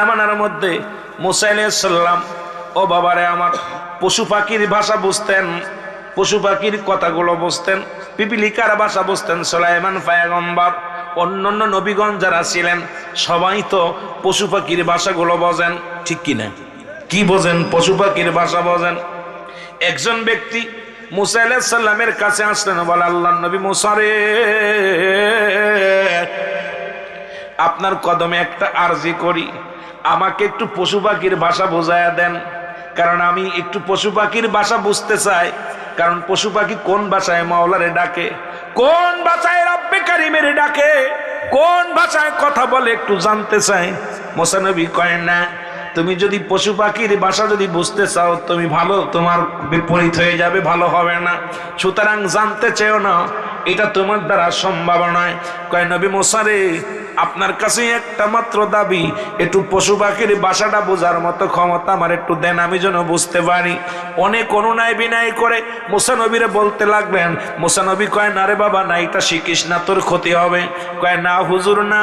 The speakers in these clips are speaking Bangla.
জামানার মধ্যে মুসাইসাল্লাম ও বাবারে আমার পশু পাখির ভাষা বুঝতেন, পশু পাখির কথাগুলো বুঝতেন, পিপিলিকার ভাষা বুঝতেন সোলাইমান ফায়াগম্বার অন্যান্য নবীগণ যারা ছিলেন, সবাই তো পশু পাখির ভাষাগুলো বোঝেন। ঠিক কিনা কি বোঝেন? পশু পাখির ভাষা বোঝেন। একজন ব্যক্তি মুসা আলাইহিস কাছে আসলেন বলে আল্লাহ নবী মুসারে আপনার কদমে একটা আরজি করি। আমাকে একটু পশু পাখির ভাষা বোঝায়া দেন। কারণ আমি একটু পশু পাখির ভাষা বুঝতে চাই। কারণ পশু পাখি কোন ভাষায় মাওলারে ডাকে? কোন ভাষায় রব্বে কারিমের ডাকে? কোন ভাষায় কথা বলে একটু জানতে চাই। মোসানবী কয়, না, তুমি যদি পশু পাখির ভাষা যদি বুঝতে চাও, তুমি ভালো, তোমার বিপরীত হয়ে যাবে, ভালো হবে না। সুতরাং জানতে চেও না, এটা তোমার দ্বারা সম্ভাবনায় নয়। কয়, নবী মোসারে আপনার কাছে একটা মাত্র দাবি, একটু পশু পাখির বাসাটা বোঝার মতো ক্ষমতা আমার একটু দেন, আমি যেন বুঝতে পারি। অনেক অনুনয় বিনায় করে মোসানবীরে বলতে লাগবেন মোসানবী কয়, না রে বাবা, না, এটা শিখিস না, তোর ক্ষতি হবে। কয়, না, হুজুর, না,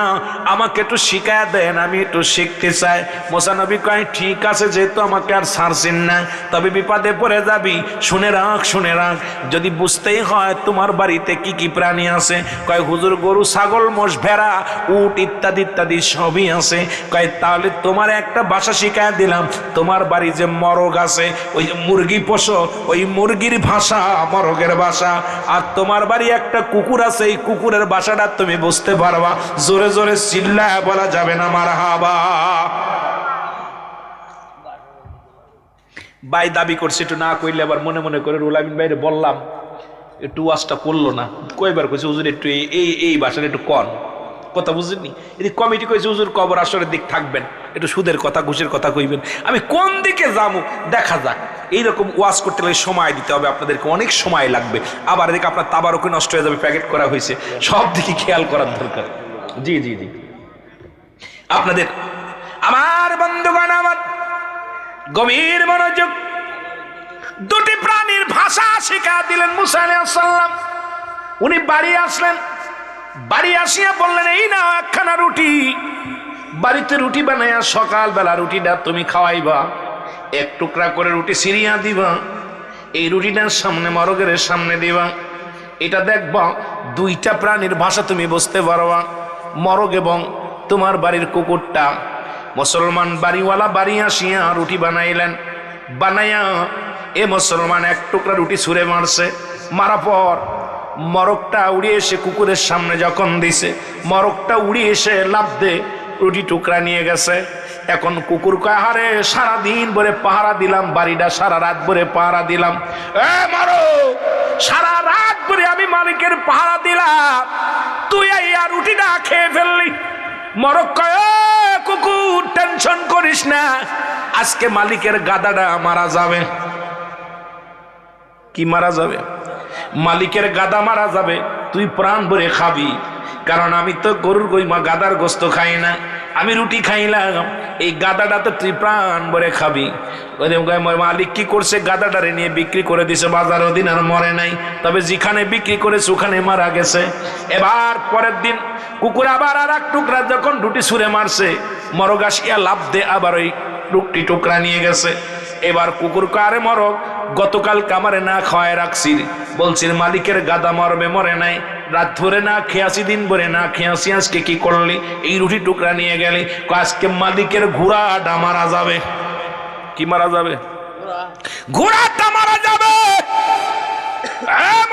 আমাকে একটু শিখায় দেন, আমি একটু শিখতে চাই। মোসানবী কয়, ঠিক আছে, যেহেতু আমাকে আর ছাড়ছেন না, তবে বিপদে পড়ে যাবি, শুনে রাখ শুনে রাখ। যদি বুঝতেই হয়, তোমার বাড়িতে কি কি প্রাণী আছে? কয়, হুজুর, গরু, ছাগল, মোষ, ভেড়া, উট ইত্যাদি ইত্যাদি সবই আছে। কয়, তাহলে তোমার একটা ভাষা শিখায় দিলাম। তোমার বাড়ি যে মরগ আছে, ওই মুরগি পোষো ওই মুরগির ভাষা মরগের ভাষা। আর তোমার বাড়ি একটা কুকুর আছে, এই কুকুরের ভাষাটা তুমি বুঝতে পারবা। জোরে জোরে চিল্লায় বলা যাবে না মার হাবা বাই দাবি করছে একটু না কইলে আবার মনে মনে করে রুলামিন বাইরে বললাম, একটু ওয়াজটা করল না। কয়বার কইছে, হুজুর, একটু এই এই ভাষাটা একটু কন। কথা বুঝলেনি এদিক কমিটি কইছে, হুজুর কবর আসরের দিক থাকবেন। একটু সুদের কথা, ঘুষের কথা কইবেন। আমি কোন দিকে যাব? দেখা যাক। এইরকম ওয়াজ করতে গেলে সময় দিতে হবে আপনাদেরকে। অনেক সময় লাগবে। আবার এদিকে আপনার তাবারকে নষ্ট হয়ে যাবে, প্যাকেট করা হয়েছে। সব দিকে খেয়াল করার দরকার। জি জি জি। আপনাদের, আমার বন্ধুগণ, আমার গভীর মনোযোগ, দুটি প্রাণীর ভাষা শিখা দিলেন মুসা সাল্লাম উনি বাড়ি আসলেন। বাড়ি আসিয়া বললেন, এই না একখানা রুটি। বাড়িতে রুটি বানাইয়া সকালবেলা রুটিটা তুমি খাওয়াইবা, এক টুকরা করে রুটি সিরিয়া দিবা, এই রুটিটার সামনে মরগের সামনে দিবা। এটা দেখবা দুইটা প্রাণীর ভাষা তুমি বুঝতে পারবা, মরগ এবং তোমার বাড়ির কুকুরটা। মুসলমান বাড়িওয়ালা বাড়ি আসিয়া রুটি বানাইলেন, বানাইয়া এ মুসলমান এক টুকরা রুটি ছুঁড়ে মারছে। মারা পর মরকটা উড়ে এসে কুকুরের সামনে যখন দিছে, মরকটা উড়িয়ে এসে লাভ দে, রুটি টুকরা নিয়ে গেছে। এখন কুকুর কয় হারে সারাদিন ভরে পাহারা দিলাম, বাড়িটা সারা রাত ভরে পাহারা দিলাম। এ, মারো, সারা রাত ভরে আমি মালিকের পাহারা দিলাম, তুই এই আর রুটিটা খেয়ে ফেললি। মরক কয় কুকুর, টেনশন করিস না, আজকে মালিকের গাদাটা মারা যাবে। কি মারা যাবে? মালিকের গাদা মারা যাবে, তুই প্রাণ ভরে খাবি। কারণ আমি তো গরুর গইমা গাদার গোস্ত খাই না, আমি রুটি খাইলাম, এই গাদাটা তো তুই প্রাণ ভরে খাবি। মালিক কি করছে, গাদাটারে নিয়ে বিক্রি করে দিছে, বাজার দিন আর মরে নাই। তবে যেখানে বিক্রি করেছে ওখানে মারা গেছে। এবার পরের দিন কুকুর আবার আর এক টুকরা যখন রুটি ছুঁড়ে মারছে মরগাছিয়া লাভ দে আবার ওই রুটি টুকরা নিয়ে গেছে। এবার কুকুর কারে মরক গতকাল কামারে না খাওয়ায় রাখছি। বলছির মালিকের গাদা মরবে, মরে নাই। রাত ধরে না খেয়াছি দিন ভরে না খেয়াছি আজকে কি করলি? এই রুটি টুকরা নিয়ে গেলি আজকে মালিকের ঘোড়াটা মারা যাবে। কি মারা যাবে? ঘোড়াটা মারা যাবে!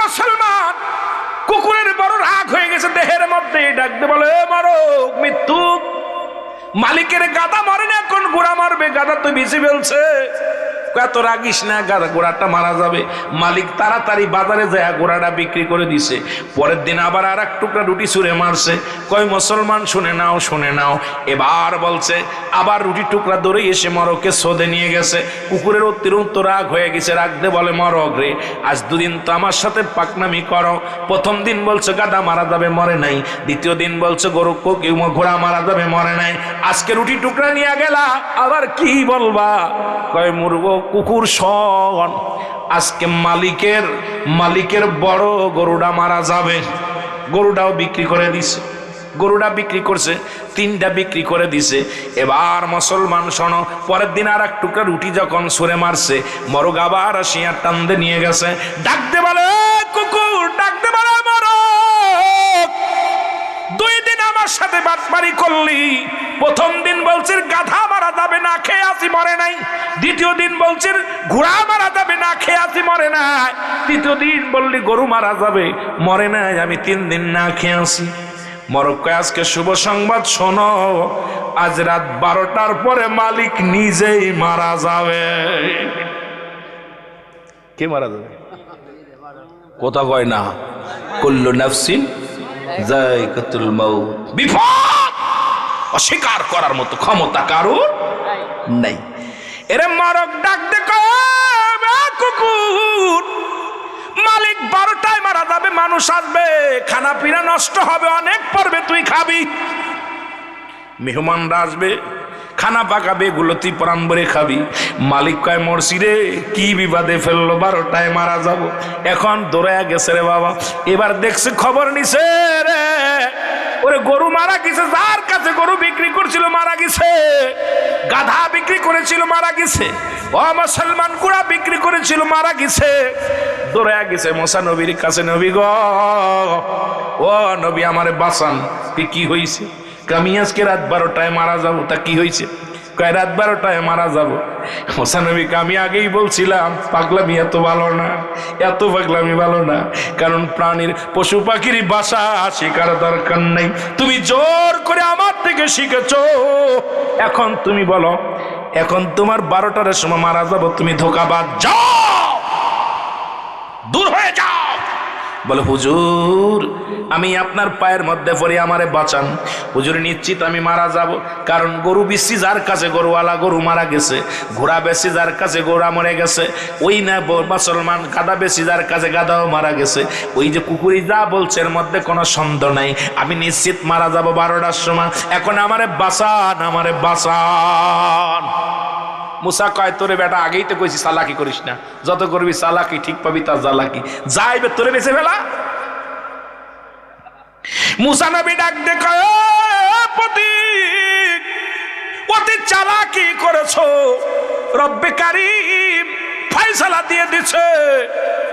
মুসলমান, কুকুরের বড় রাগ হয়ে গেছে, দেহের মধ্যে ডাকতে মালিকের গাদা মারে না এখন বুড়া মারবে? গাদা তো বেশি ফেলছে। এত রাগিস না ঘোড়াটা মারা যাবে। মালিক তাড়াতাড়ি বাজারে যায় ঘোড়াটা বিক্রি করে দিছে। পরের দিন আবার আর এক টুকরা রুটি ছুঁড়ে মারছে। কয়, মুসলমান, শুনে নাও শুনে নাও। এবার বলছে, আবার রুটি টুকরা ধরে এসে মরকে সোদে নিয়ে গেছে। কুকুরের অতিরিক্ত রাগ হয়ে গেছে রাখতে বলে, মরক রে, আজ দুদিন তো আমার সাথে পাকনামি করো। প্রথম দিন বলছে, গাদা মারা যাবে, মরে নাই। দ্বিতীয় দিন বলছে, গরু ঘোড়া মারা যাবে, মরে নাই। আজকে রুটি টুকরা নিয়ে গেলা, আবার কি বলবা? কয়, মুরগ কুকুর শন। আজকে মালিকের মালিকের বড় গরুটা মারা যাবে। গরুটাও বিক্রি করে দিছে। গরুটা বিক্রি করছে, তিনটা বিক্রি করে দিছে। এবার মুসলমান শোনো, পরের দিন আর এক টুকরা রুটি যখন সরে মারছে মরগ আবার শিয়ার টানতে নিয়ে গেছে। ডাকতে বলে কুকুর, ডাকতে বলে মরগ দুই দিন আমার সাথে বাটপারি করলি। প্রথম দিন বলছিস গাধা মারা যাবে না, খেয়ে আসি, মরে নাই। দ্বিতীয় দিন বলছিস ঘোড়া মারা যাবে না, খেয়ে আসি, মরে নাই। তৃতীয় দিন বললি, গরু মারা যাবে, মরে নাই, আমি তিন দিন না খেয়ে আসি। মরক্কো, আজকে শুভ সংবাদ, শোনো, আজ রাত বারোটার পরে মালিক নিজেই মারা যাবে। কে মারা যাবে? কথা কয় না। কুল্লু নাফসিন জায়কাতুল মাউত। বিপদ! অস্বীকার করার মতো ক্ষমতা কারোর? নাই। এরে মরক ডাক দে কুকুর। মালিক বারোটায় মারা যাবে, মানুষ আসবে। খানা পিনা নষ্ট হবে, অনেক পড়বে, তুই খাবি। মেহমানরা আসবে, খানা পাকাবে এগুলো তুই প্রাণ ভরে খাবি। মালিক কয়, মরছি রে, কি বিবাদে ফেলল, বারোটায় মারা যাব। এখন দৌড়ায় গেছে রে বাবা। এবার দেখছে খবর নিছে রে গরু মারা গেছে, যার কাছে গরু বিক্রি করছিল মারা গেছে। গাধা বিক্রি করেছিল মারা গেছে। ও মুসলমান কুড়া বিক্রি করেছিল মারা গেছে। দৌড়ায় গেছে, মোসা নবীর কাছে, নবী গ, ও নবী আমারে বাসান কি কি হয়েছে আমি আজকে রাত বারোটায় মারা যাব, তা কি হয়েছে কয়, রাত বারোটায় মারা যাব। হোসানবীকে আমি আগেই বলছিলাম, পাগলামি এত ভালো না, এত পাগলামি ভালো না, কারণ প্রাণীর পশু পাখির বাসা শেখার দরকার নেই। তুমি জোর করে আমার থেকে শিখেছ। এখন তুমি বলো, এখন তোমার বারোটার সময় মারা যাব, তুমি ধোকাবাদ যাও! দূর হয়ে যাও বলে, হুজুর, আমি আপনার পায়ের মধ্যে পড়ে আমারে বাঁচান। হুজুর, নিশ্চিত আমি মারা যাব। কারণ গরু বেশি, যার কাছে গরুওয়ালা গরু মারা গেছে, ঘোড়া বেশি, যার কাছে ঘোড়া মরে গেছে, ওই না মুসলমান গাদা বেশি, যার কাছে গাদাও মারা গেছে। ওই যে কুকুরি যা বলছে, এর মধ্যে কোনো সন্দেহ নাই। আমি নিশ্চিত মারা যাব বারোটার সময়। এখন আমারে বাঁচান আমারে বাঁচান। মুসা কয়, তোরে বেটা, আগেই তো কইছি, চালাকি করিস না। যত করবি, চালাকি, ঠিক পাবি তার জ্বালাকি। যাইবে, তোরে বেঁচে ফেলা মুসা নবী ডাক দে কয়, "ও পথিক, অতি চালাকি করেছ। রব্বে ফাইসালা দিয়ে দিছে।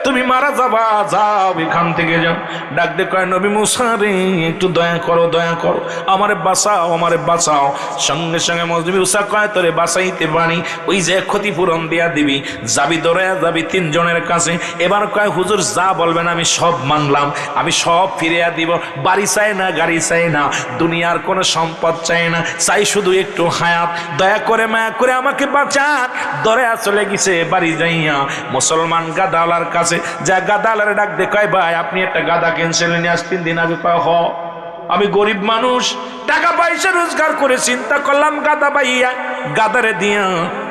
তুমি মারা যাবা, যাও, এখান থেকে যাও। ডাক দে কয়, নবী মুসারে একটু দয়া করো দয়া করো। আমারে বাঁচাও আমারে বাঁচাও। সঙ্গে সঙ্গে মজবি উষা কয়, তোরে বাঁচাইতে পারি। ওই যে ক্ষতিপূরণ দিয়া দিবি। যাবি দৌড়াইয়া যাবি তিনজনের কাছে। এবার কয়, হুজুর, যা বলবেন আমি সব মানলাম। আমি সব ফিরিয়া দিব। বাড়ি চাই না, গাড়ি চাই না। দুনিয়ার কোনো সম্পদ চাই না। চাই শুধু একটু হায়াত। দয়া করে মায়া করে আমাকে বাঁচান। দয়া চলে গেছে, বাড়ি যাইয়া মুসলমান গাদালার কাছে। যা গাদালার ডাক দেখায় ভাই, আপনি একটা গাদা ক্যান্সেল নিয়ে আস তিন দিন আগে কয়, হ। আমি গরিব মানুষ, টাকা পয়সা রোজগার করে চিন্তা করলাম, গাদা পাইয়া গাদারে দিয়া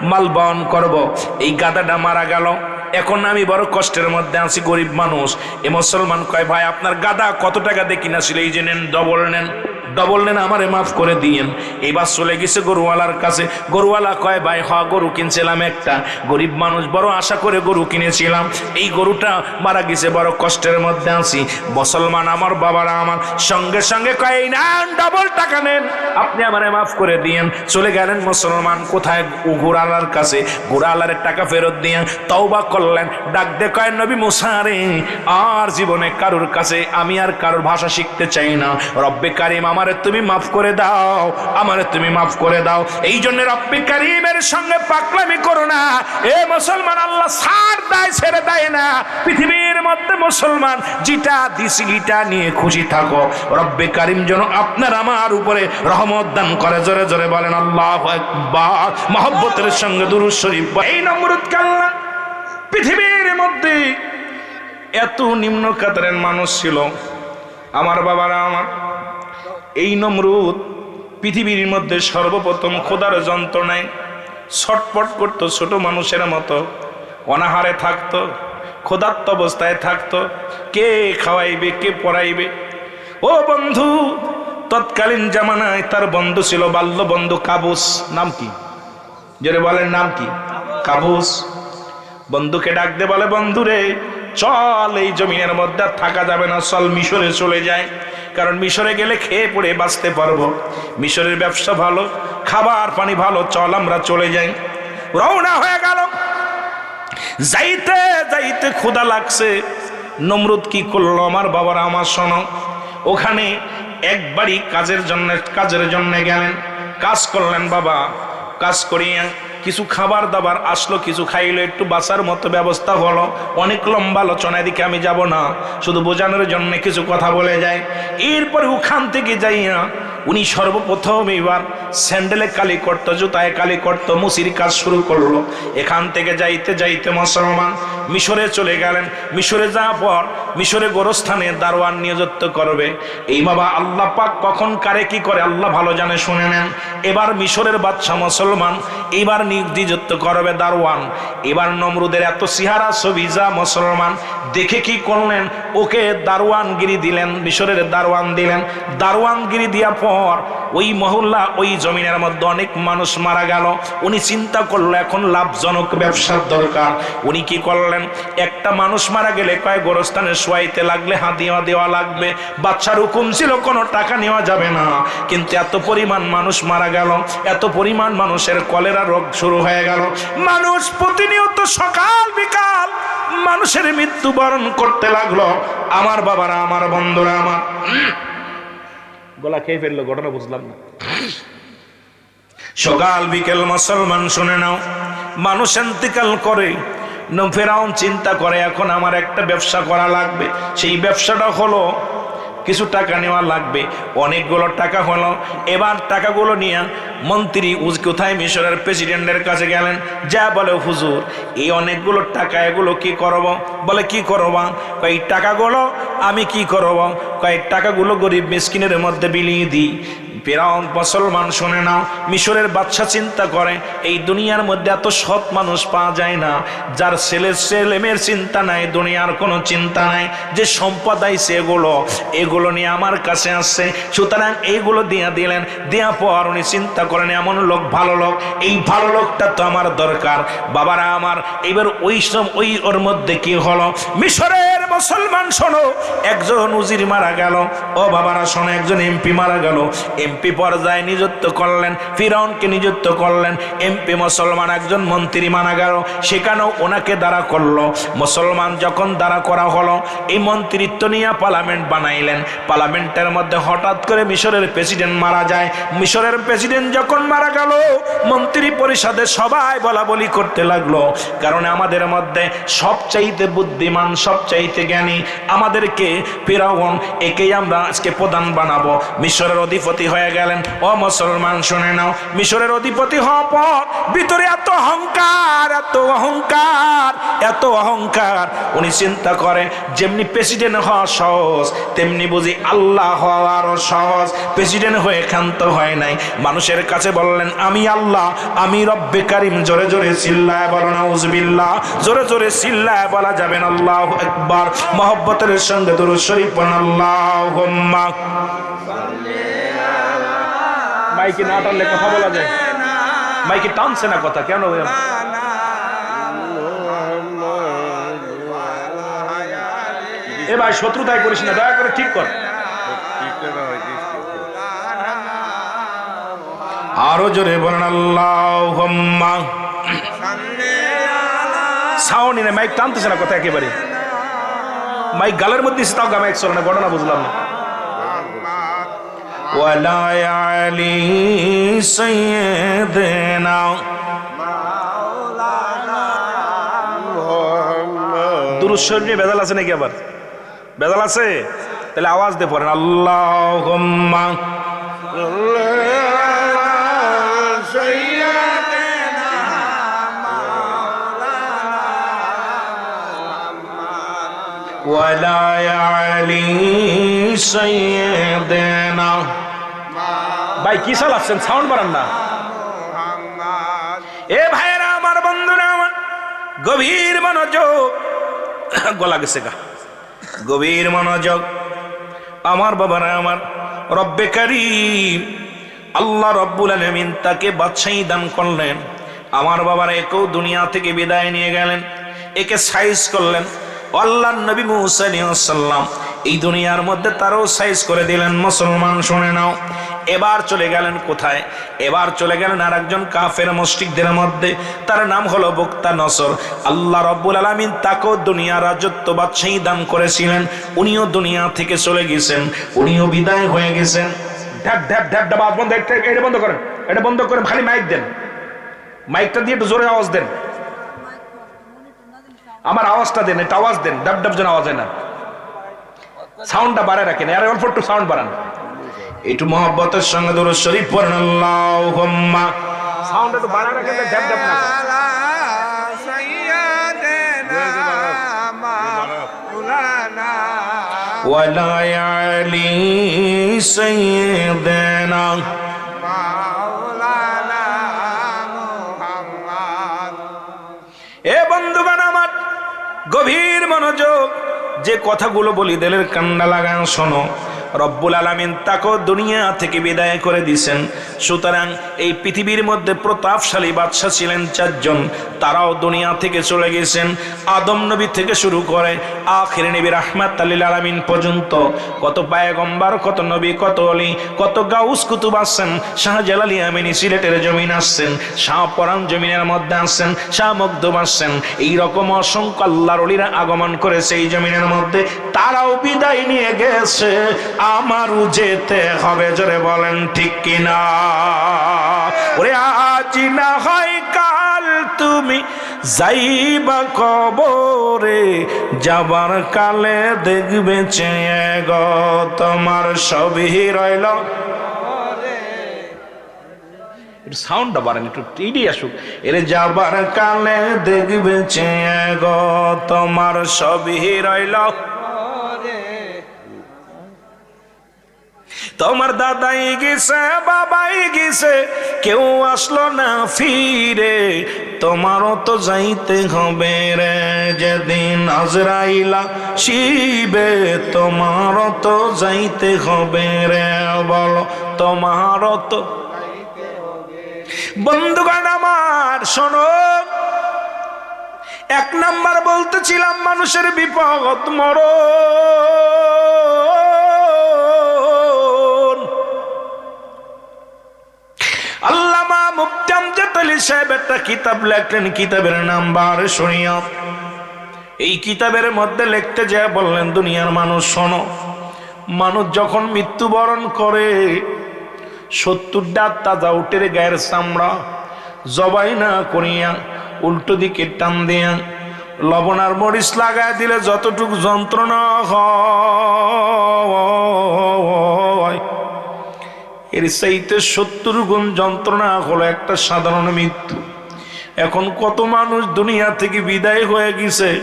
মাল বহন করব। এই গাদাটা মারা গেল। এখন আমি বড় কষ্টের মধ্যে আছি, গরিব মানুষ। এ মুসলমান কয়, ভাই, আপনার গাদা কত টাকা দিয়ে কিনাছিল? এই যে নেন ডবল নেন। ডবল নেন, আমারে মাফ করে দিয়েন। এবার চলে গেছে গরুওয়ালার কাছে। গরুওয়ালা কয়, ভাই, হ, গরু কিনছিলাম একটা। গরিব মানুষ, বড় আশা করে গরু কিনেছিলাম। এই গরুটা মারা গেছে, বড় কষ্টের মধ্যে আছি। মুসলমান আমার বাবারা আমার সঙ্গে সঙ্গে কয় নেন ডবল টাকা নেন। আপনি আমারে মাফ করে দিয়েন। চলে গেলেন মুসলমান কোথায়? ঘোড়ালার কাছে। ঘোড়ালার টাকা ফেরত দিয়ে তওবা করলেন। ডাক দে কয়, নবী মুসারে আর জীবনে কারোর কাছে আমি আর কারোর ভাষা শিখতে চাই না। রব্বে কারিম আমারে তুমি মাফ করে দাও, আমারে তুমি মাফ করে দাও। এই জন্য রব্বি কারিমের সঙ্গে পাকলামি করো না। এ মুসলমান, আল্লাহ সার দেয়, ছেড়ে দেয় না। পৃথিবীর মধ্যে মুসলমান জিটা দিছি গিটা নিয়ে খুশি থাকো। রব্বে কারিম যেন আপনার আমার উপরে রহমত দান করে। জোরে জোরে বলেন, আল্লাহ একবার মহব্বতের সঙ্গে দুরুদ শরীফ এই নমরুদ কাল্লা। পৃথিবীর মধ্যে এত নিম্ন কাতারের মানুষ ছিল। আমার বাবারা, আমার এই নমরুদ পৃথিবীর মধ্যে সর্বপ্রথম খোদার যন্ত্রণায় ছটপট করতো ছোট মানুষের মতো। অনাহারে থাকতো, ক্ষুধার্ত অবস্থায় থাকতো। কে খাওয়াইবে, কে পড়াইবে? ও বন্ধু, তৎকালীন জামানায় তার বন্ধু ছিল বাল্য বন্ধু কাবুস। নাম কি? জোরে বলেন, নাম কি? কাবুস। বন্ধুকে ডাকতে বলে বন্ধু রে চল, এই জমিনের মধ্যে থাকা যাবে না, চল, মিশরে চলে যায় কারণ মিশরে গেলে খেয়ে পড়ে বাঁচতে পারব। মিশরের ব্যবসা ভালো, খাবার পানি ভালো, চল, আমরা চলে যাই। রওনা হয়ে গেল। যাইতে যাইতে ক্ষুদা লাগছে। নমরুদ কি করল? আমার বাবার, আমার শোনো। ওখানে একবারই কাজের জন্য কাজের জন্য গেলেন। কাজ করলেন বাবা। কাজ করিয়া কিছু খাবার দাবার আসলো, কিছু খাইলো, একটু বাসার মতো ব্যবস্থা হলো। অনেক লম্বা আলোচনা দিকে আমি যাব না। শুধু বোঝানোর জন্য কিছু কথা বলে যায় এরপরে ওখান থেকে যাই না উনি সর্বপ্রথম এবার স্যান্ডেলে কালি করতো, জুতায় কালি করতো, মুসির কাজ শুরু করল। এখান থেকে যাইতে যাইতে মুসলমান মিশরে চলে গেলেন। মিশরে যাওয়ার পর মিশরে গোরস্থানে দারোয়ান নিয়োজিত করবে। এই বাবা আল্লাহ পাক কখন কারে কি করে আল্লাহ ভালো জানে, শুনে নেন। এবার মিশরের বাদশা মুসলমান এবার নিয়োজিত করবে দারোয়ান। এবার নমরুদের এত সিহারা ছবি, যা মুসলমান দেখে কি করলেন? ওকে দারোয়ানগিরি দিলেন, মিশরের দারোয়ান দিলেন। দারোয়ানগিরি দেওয়ার পর ওই মহল্লা, ওই জমিনের মধ্যে অনেক মানুষ মারা গেল। উনি চিন্তা করল, এখন লাভজনক ব্যবসার দরকার। উনি কি করলেন? একটা মানুষ মারা গেলে কয় গোরস্থানে শোয়াইতে লাগলে হাতিয়া দেওয়া লাগবে বাচ্চার হুকুম ছিল, কোনো টাকা নেওয়া যাবে না। কিন্তু এত পরিমাণ মানুষ মারা গেল, এত পরিমাণ মানুষের কলেরা রোগ শুরু হয়ে গেল। মানুষ প্রতিনিয়ত সকাল, বিকাল মানুষের মৃত্যুবরণ করতে লাগল। আমার বাবারা, আমার বন্ধুরা, আমার গলা খেয়ে ফেলল, ঘটনা বুঝলাম না। সকাল, বিকেল মুসলমান শুনে নাও। মানুষ এন্তিকাল করে ফেরাউন চিন্তা করে, এখন আমার একটা ব্যবসা করা লাগবে। সেই ব্যবসাটা হলো, কিছু টাকা নেওয়া লাগবে। অনেকগুলো টাকা হলো। এবার টাকাগুলো নিয়ে মন্ত্রী উজ কোথায় মিশরের প্রেসিডেন্টের কাছে গেলেন। যা বলে, হুজুর, এই অনেকগুলো টাকা, এগুলো কি করব? বলে, কি করব? কই টাকাগুলো আমি কি করব? কয়েক টাকাগুলো গরিব মিসকিনের মধ্যে বিলিয়ে দিই। ফেরাউন মুসলমান শুনে নাও মিশরের বাচ্চা চিন্তা করে, এই দুনিয়ার মধ্যে এত সৎ মানুষ পাওয়া যায় না, যার ছেলে ছেলে মেয়ের চিন্তা নাই, দুনিয়ার কোনো চিন্তা নাই, যে সম্পদ আইছে এগুলো এগুলো নিয়ে আমার কাছে আসছে। সুতরাং এইগুলো দিয়া দিলেন, দেয়া পর উনি চিন্তা করেন, এমন লোক, ভালো লোক, এই ভালো লোকটা তো আমার দরকার। বাবারা আমার, এবার ওই সব ওই ওর মধ্যে কি হলো? মিশরের মুসলমান শোনো, একজন উজির মারা গেল, ও বাবারা শোনো, একজন এমপি মারা গেল এমপি পর্যায়ে নিযুক্ত করলেন ফিরাউনকে নিযুক্ত করলেন। এমপি মুসলমান একজন মন্ত্রী মারা গেল, সেখানেও ওনাকে দাঁড়া করল। মুসলমান যখন দাঁড়া করা হলো, এই মন্ত্রিত্ব নিয়ে পার্লামেন্ট বানাইলেন। পার্লামেন্টের মধ্যে হঠাৎ করে মিশরের প্রেসিডেন্ট মারা যায়। মিশরের প্রেসিডেন্ট যখন মারা গেল, মন্ত্রী পরিষদে সবাই বলা বলি করতে লাগল। কারণ আমাদের মধ্যে সবচাইতে বুদ্ধিমান, সবচাইতে জ্ঞানী, আমাদেরকে ফেরাউন একেই আমরা আজকে প্রধান বানাবো। মিশরের অধিপতি হয়ে গেলেন। ও মুসলমান, শুনে নাও। মিশরের অধিপতি হওয়ার পর ভিতরে এত অহংকার এত অহংকার এত অহংকার। উনি চিন্তা করে, যেমনি প্রেসিডেন্ট হওয়া সহজ, তেমনি বুঝি আল্লাহ হওয়ারও সহজ। প্রেসিডেন্ট হয়ে ক্ষান্ত হয় নাই। মানুষের কাছে বললেন, আমি আল্লাহ, আমি রব্বে কারিম। জোরে জোরে চিল্লায় বলো না উজবিল্লাহ জোরে জোরে চিল্লায় বলা যাবেন আল্লাহ একবার মহব্বতের সঙ্গে দুরু শরীফ আল্লাহ মাইকে না টানলে কথা বলা যায়? মাইকে টানছে না কথা কেন এ ভাই শত্রুতাই করিস না দয়া করে ঠিক কর। আরও জোরে বলেন আল্লাহ সাউনি না মাইক টানতেছে না কথা একেবারে। মাইক গালের মধ্যে তাও গা মাইক চলে না ঘটনা বুঝলাম না। ولا علي سيدنا দুরুদ শরীফ নিয়ে বেদাল আছে নাকি আবার বেদাল আছে তাহলে আওয়াজ দিয়ে পড়েন আল্লাহ ولا علي سيدنا ভাই কি চালাচ্ছেন? সাউন্ড বাড়ান না। এ ভাইরা আমার বন্ধুরা আমার গভীর মনোযোগ। গলা গেছে গা। গভীর মনোযোগ। আমার বাবারা আমার রব্বে কারিম আল্লাহ রব্বুল আলমিন তাকে বাদশাহী দান করলেন। আমার বাবার একেও দুনিয়া থেকে বিদায় নিয়ে গেলেন একে সাইজ করলেন। আল্লাহ নবী মুসাল্লাম এই দুনিয়ার মধ্যে তারও সাইজ করে দিলেন। মুসলমান শুনে নাও। এবার চলে গেলেন কোথায়? এবার চলে গেলেন আর একজন কাফের মস্তিকদের মধ্যে। তার নাম হলো বক্তা নসর। আল্লাহ রব্বুল আলমিন তাকেও দুনিয়া রাজত্ব বাদশাহী দান করেছিলেন। উনিও দুনিয়া থেকে চলে গেছেন। উনিও বিদায় হয়ে গেছেন। ঢ্যাপ ঢ্যাপ ঢ্যাপ ঢ্যাপ বন্ধ। এটা বন্ধ করেন। এটা বন্ধ করেন। খালি মাইক দেন। মাইকটা দিয়ে একটু জোরে আওয়াজ দেন। আমার আওয়াজটা দেন। এটা আওয়াজ দেন। ডাব ডাব যেন আওয়াজ হয় না। সাউন্ডটা বাড়ায় রাখেন আর অল্প একটু সাউন্ড বাড়ান একটু মহব্বতের সঙ্গে ধরো শরীফ পড়েন আল্লাহুম্মা সাউন্ড একটু বাড়ায় রাখেন তো ডাব ডাব না করে। ولا يعلي سيدنا এ বন্ধুগণ আমার গভীর মনোযোগ যে কথাগুলো বলি দেলের কান্ডা লাগান শোনো। রব্বুল আলামিন তাকেও দুনিয়া থেকে বিদায় করে দিছেন সুতরাং এই পৃথিবীর মধ্যে প্রতাপশালী বাদশাহ ছিলেন চারজন। তারাও দুনিয়া থেকে চলে গেছেন। আদম নবী থেকে শুরু করে আখির নবী রাহমাত আলিল আলামিন পর্যন্ত। কত পায়গম্বার, কত নবী, কত অলি কত গাউস কুতুব আসছেন। শাহজালালি আমিনী সিলেটের জমিন আসছেন, শাহ পরাণ জমিনের মধ্যে আসছেন, শাহ মকদুম আসছেন। এইরকম অসংখ্য আল্লাহর অলিরা আগমন করেছে এই জমিনের মধ্যে। তারাও বিদায় নিয়ে গেছে। আমারও যেতে হবে, জোরে বলেন ঠিক কিনা? ওরে আজ না হয় কাল তুমি যাইবা কবরে, যাবার কালে দেখবে চেয়ে গ তোমার সবই রইল। একটু সাউন্ডটা বাড়েন, একটু টিডি আসুক। এর যাবার কালে দেখবে চেয়ে গো তোমার সবই রইল। তোমার দাদাই গেছে, বাবাই গেছে, কেউ আসলো না ফিরে। তোমারও তো যাইতে হবে রে, যেদিন আজরাইলা শিবে, তোমারও তো যাইতে হবে রে, বলো তোমারও তো বন্ধুগণ আমার, শোনো। এক নাম্বার বলতেছিলাম, মানুষের বিপদ মরণ। সাহেব একটা কিতাব লেখলেন, কিতাবের নাম এই কিতাবের মধ্যে লিখতে যা বললেন, দুনিয়ার মানুষ, শোনো, মানুষ যখন মৃত্যুবরণ করে সত্তরটা তাজা উটের গায়ের চামড়া জবাই না করিয়া উল্টো দিকে টান দিয়া লবণ আর মরিচ লাগায় দিলে যতটুকু যন্ত্রণা হয় এর চাইতে সত্তর গুণ যন্ত্রণা হলো একটা সাধারণ মৃত্যু। এখন কত মানুষ দুনিয়া থেকে বিদায় হয়ে গেছে?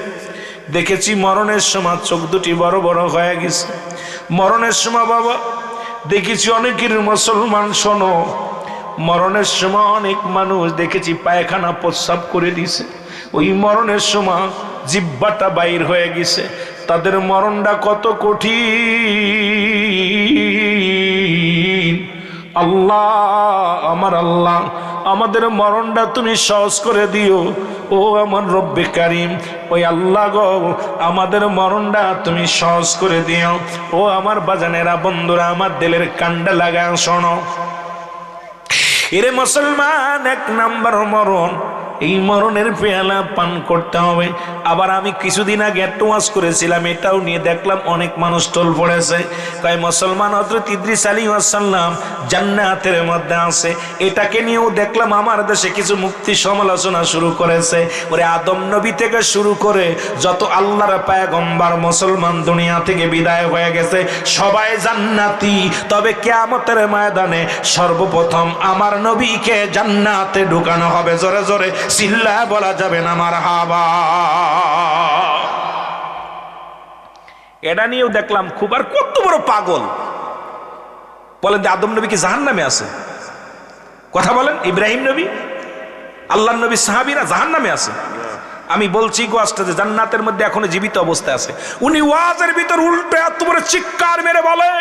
দেখেছি মরণের সময় চোখ দুটি বড় বড় হয়ে গেছে। মরণের সময় বাবা, দেখেছি অনেকের মুসলমান, শোনো। মরণের সময় অনেক মানুষ দেখেছি পায়খানা প্রস্রাব করে দিছে ওই মরণের সময় জিব্বাটা বাইর হয়ে গেছে। তাদের মরণটা কত কঠিন। আল্লাহ, আমার আল্লাহ, আমাদের মরণটা তুমি সহজ করে দিও। ও আমার রব্বে কারিম, ওই আল্লাহ গো, আমাদের মরণটা তুমি সহজ করে দিও। ও আমার বাজানেরা, বন্ধুরা, আমার দিলের কান্ডা লাগা শোনো। এরে মুসলমান, এক নাম্বার মরণ, এই মরণের পেয়ালা পান করতে হবে। আবার আমি কিছুদিন আগে একটা করেছিলাম, এটাও নিয়ে দেখলাম অনেক মানুষ টোল পড়েছে। কয় মুসলমান হজরত ইদ্রিস আলী আসাল্লাম জান্নাতের মধ্যে আছে। এটাকে নিয়েও দেখলাম আমার দেশে কিছু মুক্তি সমালোচনা শুরু করেছে। ওরে আদম নবী থেকে শুরু করে যত আল্লাহর পায়গম্বার মুসলমান দুনিয়া থেকে বিদায় হয়ে গেছে, সবাই জান্নাতি। তবে কেয়ামতের ময়দানে সর্বপ্রথম আমার নবীকে জান্নাতে ঢুকানো হবে। জোরে জোরে চিল্লা বলা যাবে না আমার হাবা এটা নিয়েও দেখলাম খুব, আর কত বড় পাগল। বলেন যে আদম নবী কি জাহান নামে আছে? কথা বলেন, ইব্রাহিম নবী আল্লাহ নবী সাহাবিরা জাহান নামে আছে। আমি বলছি গোয়াজটা যে জান্নাতের মধ্যে এখনও জীবিত অবস্থায় আছে। উনি ওয়াজের ভিতর উল্টো এত বড় চিৎকার মেরে বলে,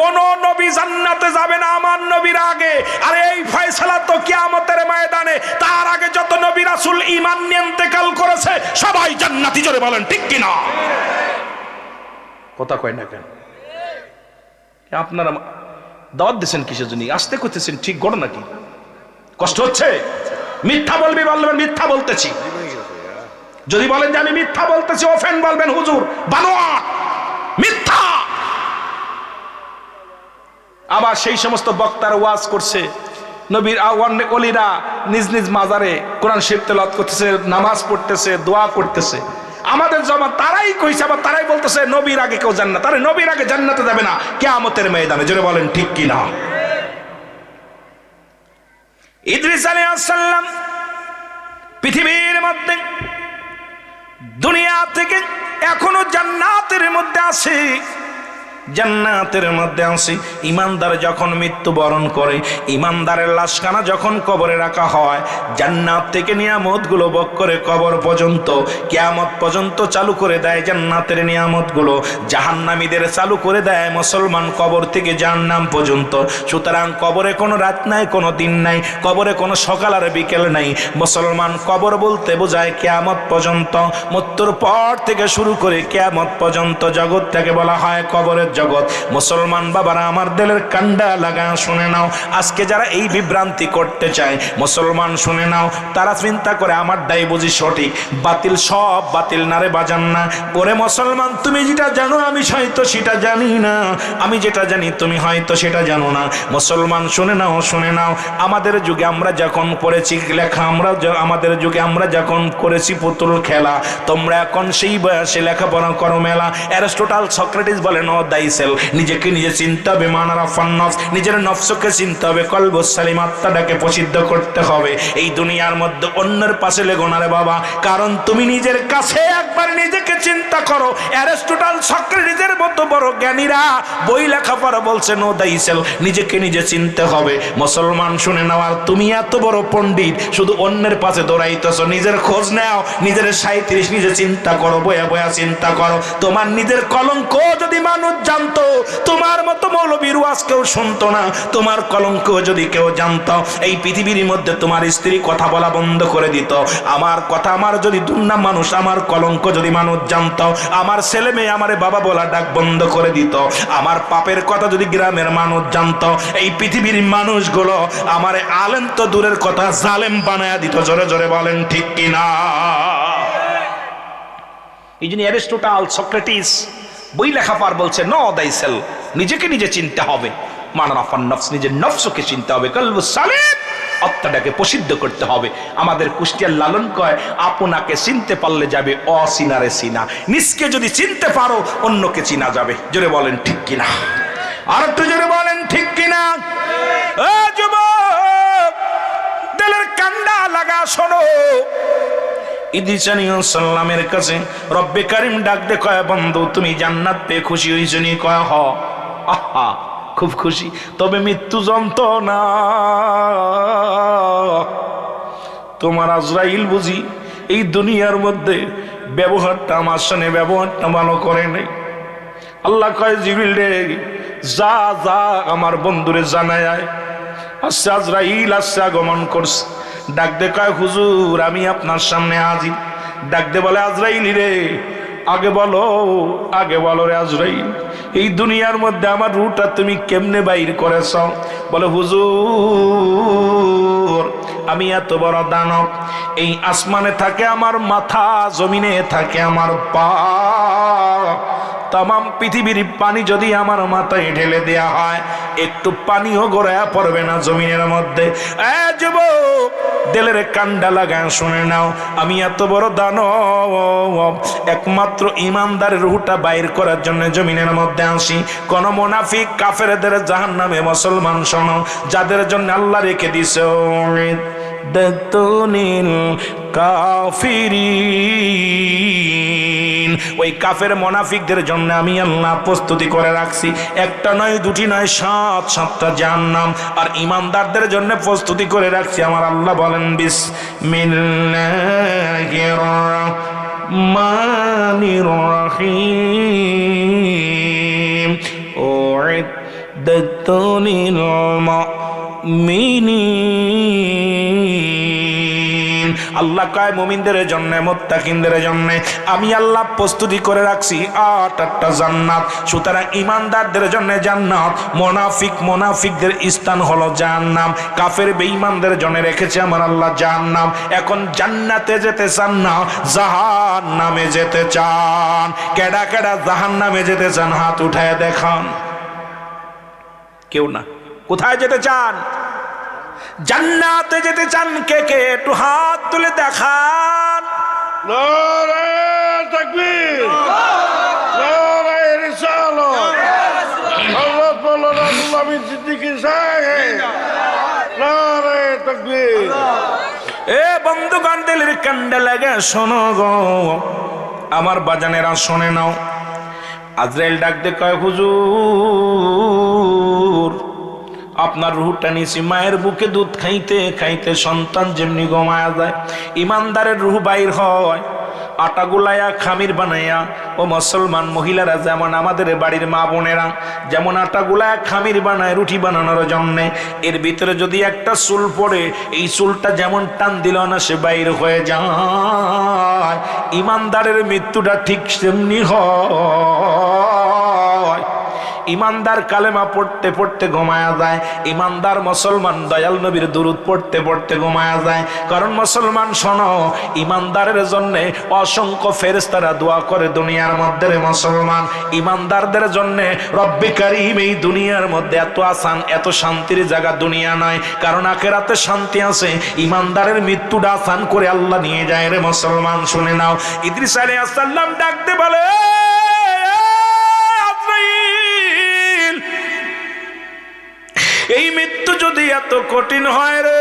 কোন নবী জান্নাতে যাবে না আমার নবীর আগে। আর এই ফয়সালা তো কিয়ামতের ময়দানে, তার আগে যত নবী রাসূল ঈমান নিয়ে ইন্তেকাল করে আছে সবাই জান্নাতি জোরে বলেন, ঠিক কিনা কথা কয় না কেন? আপনারা দাওয়াত দিচ্ছেন কিসের জন্য? আসতে করতেছেন ঠিক ঘটনা কি? কষ্ট হচ্ছে? মিথ্যা বলবি বলবেন, মিথ্যা বলতেছি। যদি বলেন যে আমি মিথ্যা বলতেছি ওফেন বলবেন হুজুর, বানোয়া, মিথ্যা। আবার সেই সমস্ত বক্তার ওয়াজ করছে, নবীর অলিরা নিজ নিজ মাজারে কোরআন শরীফ তেলাওয়াত করতেছে, নামাজ পড়তেছে, দোয়া করতেছে। আমাদের জমা তারাই কইছে, আবার তারাই বলতেছে, নবীর আগে কেউ জান্নাত আরে নবীর আগে জান্নাতে যাবে না, কেয়ামতের ময়দানে। জোরে বলেন, ঠিক কি না? ইদ্রিস আলাইহিস সালাম পৃথিবীর মধ্যে দুনিয়া থেকে এখনও জান্নাতের মধ্যে আছে। জান্নাতের মধ্যে আছে ইমানদার যখন মৃত্যুবরণ করে, ইমানদারের লাশখানা যখন কবরে রাখা হয়, জান্নাত থেকে নিয়ামতগুলো বক করে কবর পর্যন্ত, কেয়ামত পর্যন্ত চালু করে দেয় জান্নাতের নিয়ামতগুলো জাহান্নামীদের চালু করে দেয় মুসলমান কবর থেকে জাহান্নাম পর্যন্ত। সুতরাং কবরে কোনো রাত নাই, কোনো দিন নাই, কবরে কোনো সকাল আর বিকেল নাই। মুসলমান কবর বলতে বোঝায় কেয়ামত পর্যন্ত, মৃত্যুর পর থেকে শুরু করে কেয়ামত পর্যন্ত জগৎটাকে বলা হয় কবরের জগৎ। মুসলমান বাবারা, আমার দেলের কান্ডা লাগা, শুনে নাও। আজকে যারা এই বিভ্রান্তি করতে চায়, মুসলমান শুনে নাও। তারা চিন্তা করে, আমার দায় বুঝি সঠিক। বাতিল সব বাতিল নারে বাজান না। ওরে মুসলমান, তুমি যেটা জানো, আমি হয়তো সেটা জানি না। আমি যেটা জানি, তুমি হয়তো সেটা জানো না। মুসলমান, শুনে নাও শুনে নাও। আমাদের যুগে আমরা যখন পড়েছি লেখা, আমরা আমাদের যুগে আমরা যখন করেছি পুতুল খেলা, তোমরা এখন সেই বয়সে লেখাপড়া করো মেলা। অ্যারিস্টোটাল সক্রেটিস বলেন ও দাইসেল নিজেকে নিজে চিনতে হবে, মানারা ফান্নফ। নিজের নফসকে চিনতে হবে কলবস সালিম আত্মাটাকে প্রসিদ্ধ করতে হবে। এই দুনিয়ার মধ্যে অন্যের পাশে লেগো না রে বাবা। কারণ তুমি নিজের কাছে একবার নিজেকে চিন্তা করো। অ্যারিস্টোটাল সক্রেটিসের মতো বড় জ্ঞানীরা বই লেখাপড়া বলছে, নো দাইসেল নিজেকে নিজে চিনতে হবে। মুসলমান শুনে নাও, আর তুমি এত বড় পণ্ডিত, শুধু অন্যের পাশে দৌড়াইতেছ। নিজের খোঁজ নাও, নিজের সাঁত্রিশ নিজে চিন্তা করো, বয়া বয়া চিন্তা করো। তোমার নিজের কলঙ্ক যদি মানুষ জানতো, তোমার মতো মৌলবীর ওয়াজ কেউ শুনতো না। তোমার কলঙ্ক যদি কেউ জানতো, এই পৃথিবীর মধ্যে তোমার স্ত্রী কথা বলা বন্ধ করে দিত। আমার কথা, আমার যদি দুর্নাম মানুষ, আমার কলঙ্ক যদি মানুষ জানতো, আমার ছেলে মেয়ে আমারে বাবা বলা ডাক বন্ধ করে দিত। আমার পাপের কথা যদি গ্রামের মানুষ জানতো, এই পৃথিবীর মানুষগুলো আমারে আলেম তো দূরের কথা, জালেম বানায়া দিত। জোরে জোরে বলেন ঠিক কিনা? এই জন্য অ্যারিস্টোটাল সক্রেটিস বই লেখা পার বলছে, ন দাইসেল, নিজেকে নিজে চিনতে হবে। মানারাফান নিজের নফসকে চিনতে হবে। প্রসিদ্ধ করতে হবে। আমাদের কুষ্টিয়ার লালন কয়, আপনাকে চিনতে পারলে যাবে যদি চিনতে পারো, অন্যকে চিনা যাবে। জোরে বলেন, ঠিক জোরে বলেন, ঠিক কান্ডা লাগা শোনো। ইদিসানিয়ামের কাছে, রব্বে কারিম ডাক দে কয়, বন্ধু, তুমি জান্নাত পেয়ে খুশি হয়েছ নি? কয়, হ। আহা, খুব খুশি। তবে মৃত্যু যন্ত্রণা। তোমার আজরাইল বুঝি, এই দুনিয়ার মধ্যে ব্যবহারটা আমার সঙ্গে ব্যবহারটা ভালো করে নেই। আল্লাহ কয় জিবিল রে, যা যা আমার বন্ধুরে জানায় আচ্ছা আজরাইল আচ্ছা আগমন করছে। ডাক দে কয়, হুজুর, আমি আপনার সামনে হাজির। ডাক দে বলে, আজরাইল রে, আগে বলো আগে বলো রে আজরাইল, এই দুনিয়ার মধ্যে আমার রুটা তুমি কেমনে বাইর করেছ? বলে, হুজুর, আমি এত বড় দানব, এই আসমানে থাকে আমার মাথা, জমিনে থাকে আমার পা। তাম পৃথিবীর পানি যদি আমার মাথায় ঢেলে দেয়া হয়, একটু পানিও গড়ায়া পড়বে না জমিনের মধ্যে। দেলের কান্ডা লাগায় শুনে নাও, আমি এত বড় দানব। একমাত্র ইমানদারের রুহটা বাইর করার জন্য জমিনের মধ্যে আসি। কোন মোনাফিক কাফেরদের জাহান নামে মুসলমান শোনো, যাদের জন্য আল্লাহ রেখে দিছে দতুনিল কাফিরিন ওই কাফের মোনাফিকদের জন্য আমি আল্লাহ প্রস্তুতি করে রাখছি। একটা নয়, দুটি নয়, সাত, সাতটা জাহান্নাম। আর ইমানদারদের জন্য প্রস্তুতি করে রাখছি। আমার আল্লাহ বলেন বিশ মানির রহিম। ওয়াইদাতুনিল আল্লাহ কয় মুমিনদের জন্য, মোত্তাকিনদের জন্য। আমি আল্লাহ প্রস্তুতি করে রাখছি আট আটটা জান্নাত। সুতরাং ইমানদারদের জন্য জান্নাত, মোনাফিক, মোনাফিকদের স্থান হলো জাহান্নাম। কাফের, বেঈমানদের জন্য রেখেছে আমার আল্লাহ জাহান্নাম। এখন জান্নাতে যেতে চান না জাহান নামে যেতে চান। কেডা কেডা জাহান নামে যেতে চান, হাত উঠায় দেখান। কেউ না। কোথায় যেতে চান? জান্নাতে যেতে চান কে কে? একটু হাত তুলে দেখান। এ বন্ধুগণ দিলের কান্ডে লাগে শোনো গো। আমার বাজানেরা শোনে নাও। আজরাইল ডাক দে কয় হুজুর আপনার রুহটা নিছি মায়ের বুকে দুধ খাইতে খাইতে সন্তান যেমনি গমায়া যায়, ইমানদারের রুহ বাইর হয়, আটা গুলাইয়া, খামির বানাইয়া, ও মুসলমান মহিলারা যেমন আমাদের বাড়ির মা বোনেরা যেমন আটা গুলায়া খামির বানায়, রুটি বানানোর জন্যে, এর ভিতরে যদি একটা চুল পড়ে, এই চুলটা যেমন টান দিল না, সে বাইর হয়ে যায়। ইমানদারের মৃত্যুটা ঠিক তেমনি হয়। ইমানদার কালেমা পড়তে পড়তে ঘুমায়া যায়, ইমানদার মুসলমান দয়াল নবীর দুরুদ পড়তে পড়তে ঘুমায়া যায়। কারণ মুসলমান শোনো, ইমানদারের জন্য অসংখ্য ফেরেস্তারা দোয়া করে দুনিয়ার মধ্যে মুসলমান। ইমানদারদের জন্য রব্বি কারিম এই দুনিয়ার মধ্যে এত আসান, এত শান্তির জায়গা দুনিয়া নয়। কারণ আখেরাতে শান্তি আছে, ইমানদারের মৃত্যুটা আসান করে আল্লাহ নিয়ে যায় রে মুসলমান। শুনে নাও, ইদ্রিস আলাইহিস সালাম ডাকতে বলে এই মৃত্যু যদি এত কঠিন হয় রে